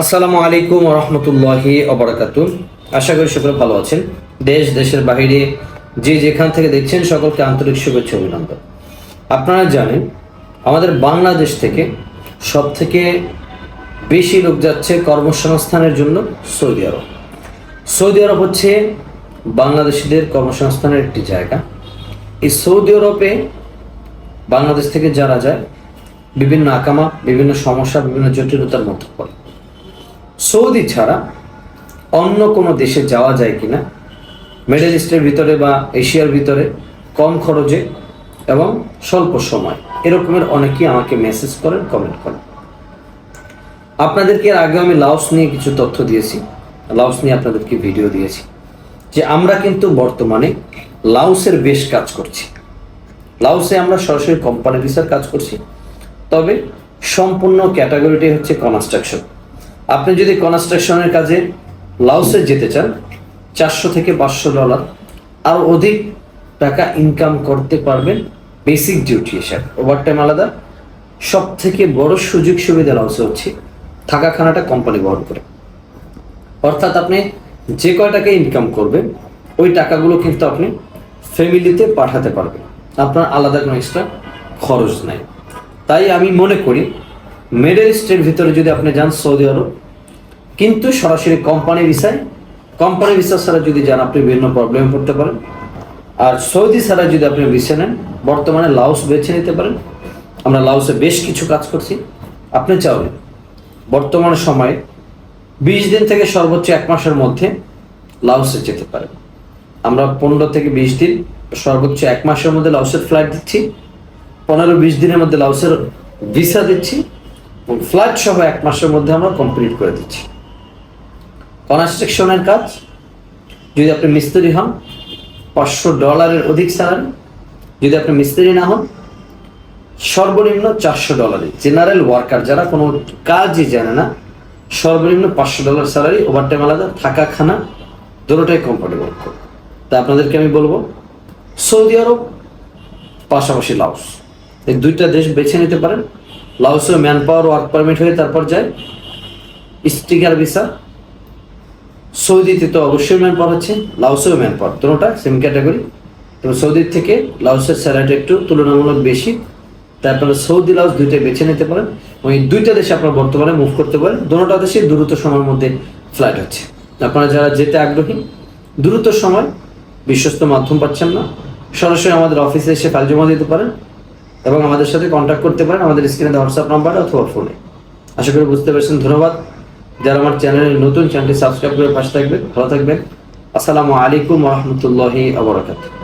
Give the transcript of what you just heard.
আসসালামু আলাইকুম রহমতুল্লাহি অবরাকাতু আশা করি সকলে ভালো আছেন। দেশ, দেশের বাইরে যে যেখান থেকে দেখছেন সকলকে আন্তরিক শুভেচ্ছা অভিনন্দন। আপনারা জানেন, আমাদের বাংলাদেশ থেকে সব থেকে বেশি লোক যাচ্ছে কর্মসংস্থানের জন্য সৌদি আরব। সৌদি আরব হচ্ছে বাংলাদেশিদের কর্মসংস্থানের একটি জায়গা। এই সৌদি আরবে বাংলাদেশ থেকে যারা যায়, বিভিন্ন আকামা, বিভিন্ন সমস্যা, বিভিন্ন জটিলতার মধ্যে পড়ে। সৌদি ছাড়া অন্য কোনো দেশে যাওয়া যায় কিনা মিডল ইস্টের ভিতরে বা এশিয়ার ভিতরে কম খরচে এবং স্বল্প সময়, এরকমের অনেকেই আমাকে মেসেজ করেন কমেন্ট করেন। আপনাদেরকে এর আগে আমি লাউস নিয়ে কিছু তথ্য দিয়েছি। লাউস নিয়ে আপনাদেরকে ভিডিও দিয়েছি। যে আমরা কিন্তু বর্তমানে লাউসের বেশ কাজ করছি। লাউসে আমরা সরাসরি কোম্পানি ভিসার কাজ করছি। তবে সম্পূর্ণ ক্যাটাগরিটি হচ্ছে কনস্ট্রাকশন আপনি যদি কনস্ট্রাকশনের কাজে লাউসে যেতে চান, চারশো থেকে পাঁচশো ডলার আর অধিক টাকা ইনকাম করতে পারবেন বেসিক ডিউটি হিসাবে। ওভারটাইম আলাদা। সব থেকে বড় সুযোগ সুবিধা লাউসে হচ্ছে থাকা খানাটা কোম্পানি বহন করে। অর্থাৎ আপনি যে কয় টাকা ইনকাম করবেন, ওই টাকাগুলো কিন্তু আপনি ফ্যামিলিতে পাঠাতে পারবেন। আপনার আলাদা কোনো এক্সট্রা খরচ নাই। তাই আমি মনে করি মিডল ইস্টের ভিতরে যদি আপনি যান সৌদি আরব, কিন্তু সরাসরি কোম্পানি ভিসায়, কোম্পানি ভিসা ছাড়া যদি যান, আপনি বিভিন্ন প্রবলেমে পড়তে পারেন। আর সৌদি ছাড়া যদি আপনি ভিসা নেন, বর্তমানে লাউস বেছে নিতে পারেন। আমরা লাউসে বেশ কিছু কাজ করছি। আপনি চাইলে বর্তমান সময়ে বিশ দিন থেকে সর্বোচ্চ এক মাসের মধ্যে লাউসে যেতে পারেন। আমরা পনেরো থেকে বিশ দিন, সর্বোচ্চ এক মাসের মধ্যে লাউসের ফ্লাইট দিচ্ছি। পনেরো বিশ দিনের মধ্যে লাউসের ভিসা দিচ্ছি। এবং ফ্লাইট সহ এক মাসের মধ্যে আমরা কমপ্লিট করে দিচ্ছি। কনস্ট্রাকশনের কাজ? যদি আপনি মিস্ত্রি হন, পাঁচশো ডলারের অধিক স্যালারি যদি আপনি মিস্ত্রি না হন, সর্বনিম্ন চারশো ডলারে জেনারেল ওয়ার্কার যারা কোনো কাজই জানে না, সর্বনিম্ন পাঁচশো ডলার স্যালারি ওভারটাইম আলাদা থাকা খানা দুটোটাই কমফোর্টেবল তা আপনাদেরকে আমি বলব, সৌদি আরব, পাশাপাশি লাওস। এই দুইটা দেশ বেছে নিতে পারেন। লাওসে ম্যান পাওয়ার ওয়ার্ক পারমিট হয়ে তারপর যায় স্টিকার ভিসা। সৌদিতে তো অবশ্যই ম্যান পাওয়ার হচ্ছে লাওসেও ম্যান পাওয়ার দুটোটা সেম ক্যাটাগরি তবে সৌদির থেকে লাওসের স্যালারিটা একটু তুলনামূলক বেশি। তাই আপনারা সৌদি লাউস দুইটাই বেছে নিতে পারেন এই দুইটা দেশে আপনারা বর্তমানে মুভ করতে পারেন। দুটোটা দেশে দ্রুত সময়ের মধ্যে ফ্লাইট হচ্ছে। আপনারা যারা যেতে আগ্রহী, দ্রুত সময়, বিশ্বস্ত মাধ্যম পাচ্ছেন না। সরাসরি আমাদের অফিসে এসে ফাইল জমা দিতে পারেন। এবং আমাদের সাথে কন্ট্যাক্ট করতে পারেন আমাদের স্ক্রিনে হোয়াটসঅ্যাপ নাম্বারে অথবা ফোনে আশা করি বুঝতে পারছেন, ধন্যবাদ। যারা আমার চ্যানেলে নতুন চ্যানেলটি সাবস্ক্রাইব করে পাশে থাকবেন, ভালো থাকবেন। আসসালামু আলাইকুম রহমতুল্লাহি আবরাকাতুহ